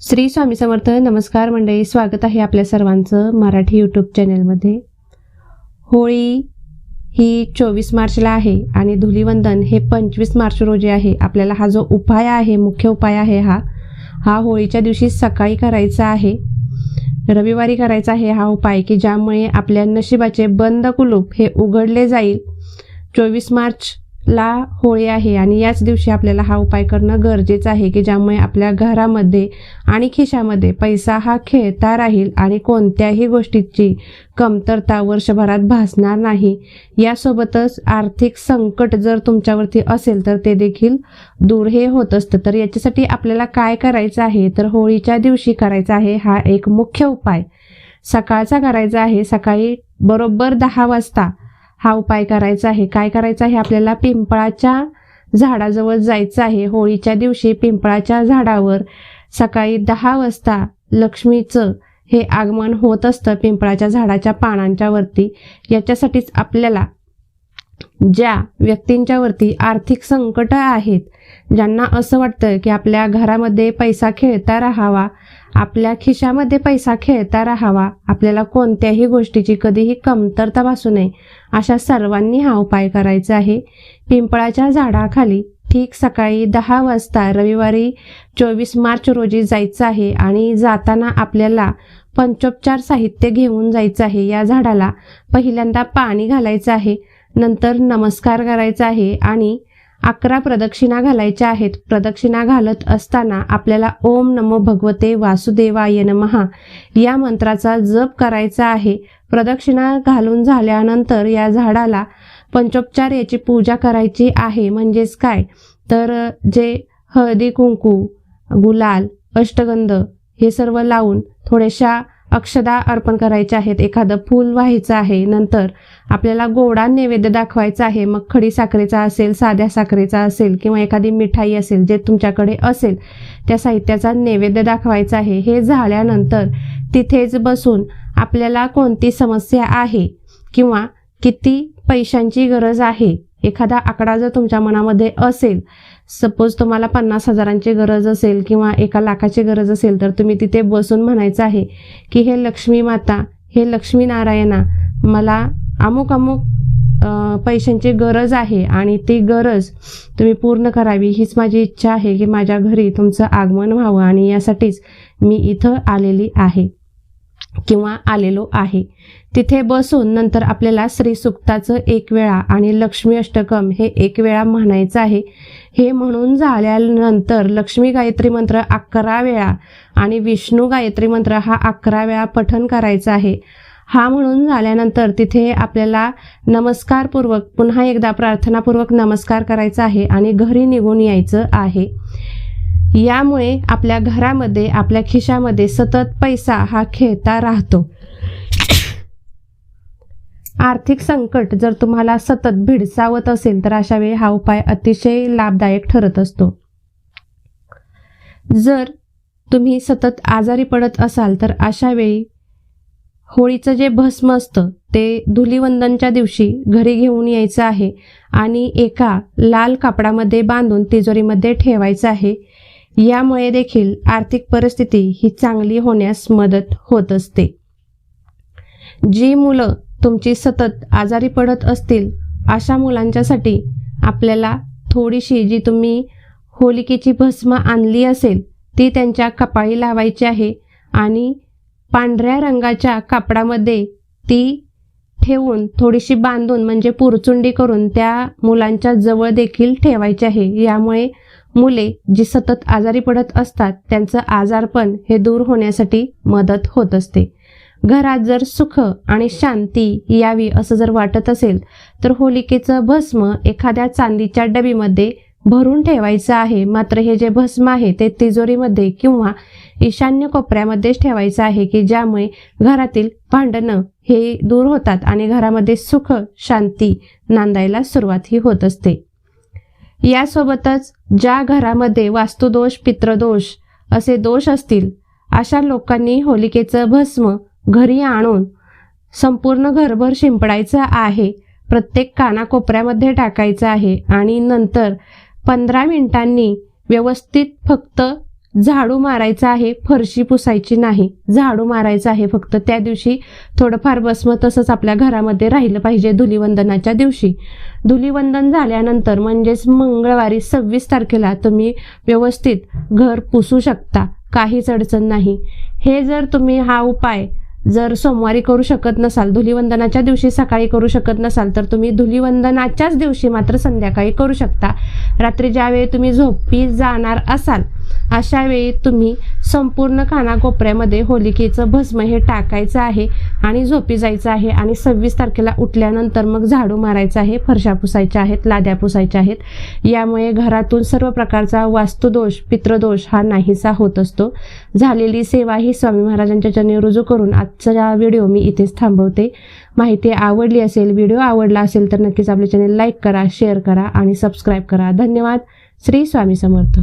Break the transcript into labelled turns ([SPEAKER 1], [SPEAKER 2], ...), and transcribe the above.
[SPEAKER 1] श्री स्वामी समर्थ नमस्कार मंडळी. स्वागत आहे आपल्या सर्वांचं मराठी यूट्यूब चॅनेलमध्ये होळी ही चोवीस मार्चला आहे आणि धुलीवंदन हे पंचवीस मार्च रोजी आहे. आपल्याला हा जो उपाय आहे मुख्य उपाय आहे हा हा होळीच्या दिवशी सकाळी करायचा आहे. रविवारी करायचा आहे हा उपाय की ज्यामुळे आपल्या नशिबाचे बंद कुलूप हे उघडले जाईल. चोवीस मार्च ला होळी आहे. आणि याच दिवशी आपल्याला हा उपाय करणं गरजेचं आहे की ज्यामुळे आपल्या घरामध्ये आणि खिशामध्ये पैसा हा खेळता राहील आणि कोणत्याही गोष्टीची कमतरता वर्षभरात भासणार नाही. यासोबतच आर्थिक संकट जर तुमच्यावरती असेल तर ते देखील दूर हे होत असतं. तर याच्यासाठी आपल्याला काय करायचं आहे? तर होळीच्या दिवशी करायचा आहे हा एक मुख्य उपाय. सकाळचा करायचा आहे. सकाळी बरोबर दहा वाजता हा उपाय करायचा आहे. काय करायचं आहे? आपल्याला पिंपळाच्या झाडाजवळ जायचं आहे. होळीच्या दिवशी पिंपळाच्या झाडावर सकाळी दहा वाजता लक्ष्मीचं हे आगमन होत असतं पिंपळाच्या झाडाच्या पानांच्या वरती. याच्यासाठीच आपल्याला ज्या व्यक्तींच्या वरती आर्थिक संकट आहेत ज्यांना असं वाटतं की आपल्या घरामध्ये पैसा खेळता राहावा आपल्या खिशामध्ये पैसा खेळता राहावा. आपल्याला कोणत्याही गोष्टीची कधीही कमतरता भासू नये. अशा सर्वांनी हा उपाय करायचा आहे. पिंपळाच्या झाडाखाली ठीक सकाळी दहा वाजता रविवारी चोवीस मार्च रोजी जायचं आहे आणि जाताना आपल्याला पंचोपचार साहित्य घेऊन जायचं आहे. या झाडाला पहिल्यांदा पाणी घालायचं आहे. नंतर नमस्कार करायचा आहे आणि अकरा प्रदक्षिणा घालायच्या आहेत. प्रदक्षिणा घालत असताना आपल्याला ओम नमो भगवते वासुदेवाय नमहा या मंत्राचा जप करायचा आहे. प्रदक्षिणा घालून झाल्यानंतर या झाडाला पंचोपचार याची पूजा करायची आहे. म्हणजेच काय? तर जे हळदी कुंकू गुलाल अष्टगंध हे सर्व लावून थोड्याशा अक्षदा अर्पण करायच्या आहेत. एखादं फूल व्हायचं आहे. नंतर आपल्याला गोडा नैवेद्य दाखवायचा आहे. मग खडी साखरेचा असेल साध्या साखरेचा असेल किंवा एखादी मिठाई असेल जे तुमच्याकडे असेल त्या साहित्याचा नैवेद्य दाखवायचा आहे. हे झाल्यानंतर तिथेच बसून आपल्याला कोणती समस्या आहे किंवा किती पैशांची गरज आहे एखादा आकडा जर तुमच्या मनामध्ये असेल सपोज तुम्हाला पन्नास हजारांची गरज असेल किंवा एका लाखाची गरज असेल तर तुम्ही तिथे बसून म्हणायचं आहे की हे लक्ष्मी माता हे लक्ष्मी नारायणा मला अमुक अमुक पैशांची गरज आहे आणि ती गरज तुम्ही पूर्ण करावी. हीच माझी इच्छा आहे की माझ्या घरी तुमचं आगमन व्हावं आणि यासाठीच मी इथं आलेली आहे. किंवा आलेलो आहे. तिथे बसून नंतर आपल्याला श्री सुक्ताचं एक वेळा आणि लक्ष्मी अष्टकम हे एक वेळा म्हणायचं आहे. हे म्हणून झाल्यानंतर लक्ष्मी गायत्री मंत्र अकरा वेळा आणि विष्णू गायत्री मंत्र हा अकरा वेळा पठन करायचा आहे. हा म्हणून झाल्यानंतर तिथे आपल्याला नमस्कारपूर्वक पुन्हा एकदा प्रार्थनापूर्वक नमस्कार करायचा आहे आणि घरी निघून यायचं आहे. यामुळे आपल्या घरामध्ये आपल्या खिशामध्ये सतत पैसा हा खेळता राहतो. आर्थिक संकट जर तुम्हाला सतत भिडसावत असेल तर अशा वेळी हा उपाय अतिशय लाभदायक ठरत असतो. जर तुम्ही सतत आजारी पडत असाल तर अशा वेळी होळीचं जे भस्म असतं ते धुलीवंदनच्या दिवशी घरी घेऊन यायचं आहे आणि एका लाल कापडामध्ये बांधून तिजोरीमध्ये ठेवायचं आहे. यामुळे देखील आर्थिक परिस्थिती ही चांगली होण्यास मदत होत असते. जी मुलं तुमची सतत आजारी पडत असतील अशा मुलांच्यासाठी आपल्याला थोडीशी जी तुम्ही होलिकेची भस्म आणली असेल ती त्यांच्या कपाळी लावायची आहे आणि पांढऱ्या रंगाच्या कापडामध्ये ती ठेवून थोडीशी बांधून म्हणजे पुरचुंडी करून त्या मुलांच्या जवळ देखील ठेवायची आहे. यामुळे मुले जी सतत आजारी पडत असतात त्यांचं आजारपण हे दूर होण्यासाठी मदत होत असते. घरात जर सुख आणि शांती यावी असं जर वाटत असेल तर होलिकेचं भस्म एखाद्या चांदीच्या डबीमध्ये भरून ठेवायचं आहे. मात्र हे जे भस्म आहे ते तिजोरीमध्ये किंवा ईशान्य कोपऱ्यामध्येच ठेवायचं आहे की ज्यामुळे घरातील भांडणं हे दूर होतात आणि घरामध्ये सुख शांती नांदायला सुरुवात ही होत असते. यासोबतच ज्या घरामध्ये वास्तुदोष पित्रदोष असे दोष असतील अशा लोकांनी होलिकेचं भस्म घरी आणून संपूर्ण घरभर शिंपडायचं आहे प्रत्येक कानाकोपऱ्यामध्ये टाकायचं आहे आणि नंतर पंधरा मिनिटांनी व्यवस्थित फक्त झाडू मारायचं आहे फरशी पुसायची नाही. झाडू मारायचं आहे फक्त त्या दिवशी. थोडंफार बसमं तसंच आपल्या घरामध्ये राहिलं पाहिजे धुलीवंदनाच्या दिवशी. धुलीवंदन झाल्यानंतर म्हणजेच मंगळवारी सव्वीस तारखेला तुम्ही व्यवस्थित घर पुसू शकता. काहीच अडचण नाही. हे जर तुम्ही हा उपाय जर सोमवारी करू शकत नसाल धुलीवंदनाच्या दिवशी सकाळी करू शकत नसाल तर तुम्ही धुलीवंदनाच्याच दिवशी मात्र संध्याकाळी करू शकता. रात्री ज्यावेळी तुम्ही झोपी जाणार असाल अशा वेळी तुम्ही संपूर्ण कानाकोपऱ्यामध्ये होलिकेचं भस्म हे टाकायचं आहे आणि झोपी जायचं आहे आणि सव्वीस तारखेला उठल्यानंतर मग झाडू मारायचं आहे फरशा पुसायच्या आहेत लाद्या पुसायच्या आहेत. यामुळे घरातून सर्व प्रकारचा वास्तुदोष पितृदोष हा नाहीसा होत असतो. झालेली सेवा ही स्वामी महाराजांच्या चरणी रुजू करून आजचा व्हिडिओ मी इथेच थांबवते. माहिती आवडली असेल व्हिडिओ आवडला असेल तर नक्कीच आपले चॅनल लाईक करा शेअर करा आणि सबस्क्राईब करा. धन्यवाद. श्री स्वामी समर्थ.